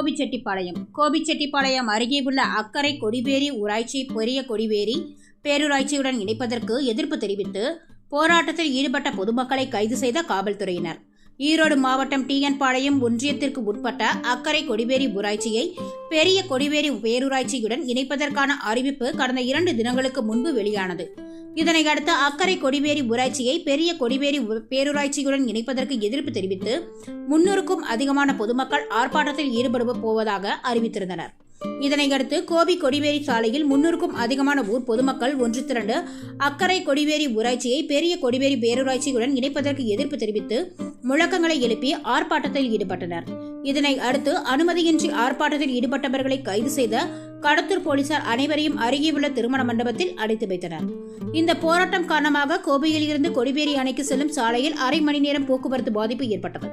கோபிச்செட்டிப்பாளையம். கோபிச்செட்டிப்பாளையம் அருகே உள்ள அக்கரை கொடிவேரி ஊராட்சி பெரிய கொடிவேரி பேரூராட்சியுடன் இணைப்பதற்கு எதிர்ப்பு தெரிவித்து போராட்டத்தில் ஈடுபட்ட பொதுமக்களை கைது செய்த காவல்துறையினர். ஈரோடு மாவட்டம் டிஎன்பாளையம் ஒன்றியத்திற்கு உட்பட்ட அக்கரை கொடிவேரி ஊராட்சியை பெரிய கொடிவேரி பேரூராட்சியுடன் இணைப்பதற்கான அறிவிப்பு கடந்த இரண்டு தினங்களுக்கு முன்பு வெளியானது. இதனை அடுத்து அக்கரை கொடிவேரி ஊராட்சியை பெரிய கொடிவேரி பேரூராட்சியுடன் இணைப்பதற்கு எதிர்ப்பு தெரிவித்து முன்னூறுக்கும் அதிகமான பொதுமக்கள் ஆர்ப்பாட்டத்தில் ஈடுபட போவதாக அறிவித்திருந்தனர். இதனையடுத்து கோபி கொடிவேரி சாலையில் முன்னூறுக்கும் அதிகமான ஊர் பொதுமக்கள் ஒன்று திரண்டு அக்கரை கொடிவேரி ஊராட்சியை பெரிய கொடிவேரி பேரூராட்சியுடன் இணைப்பதற்கு எதிர்ப்பு தெரிவித்து முழக்கங்களை எழுப்பி ஆர்ப்பாட்டத்தில் ஈடுபட்டனர். இதனை அடுத்து அனுமதியின்றி ஆர்ப்பாட்டத்தில் ஈடுபட்டவர்களை கைது செய்த கடத்தூர் போலீசார் அனைவரையும் அருகே உள்ள திருமண மண்டபத்தில் அடைத்து வைத்தனர். இந்த போராட்டம் காரணமாக கோபியில் இருந்து கொடிவேரி அணைக்கு செல்லும் சாலையில் அரை மணி நேரம் போக்குவரத்து பாதிப்பு ஏற்பட்டது.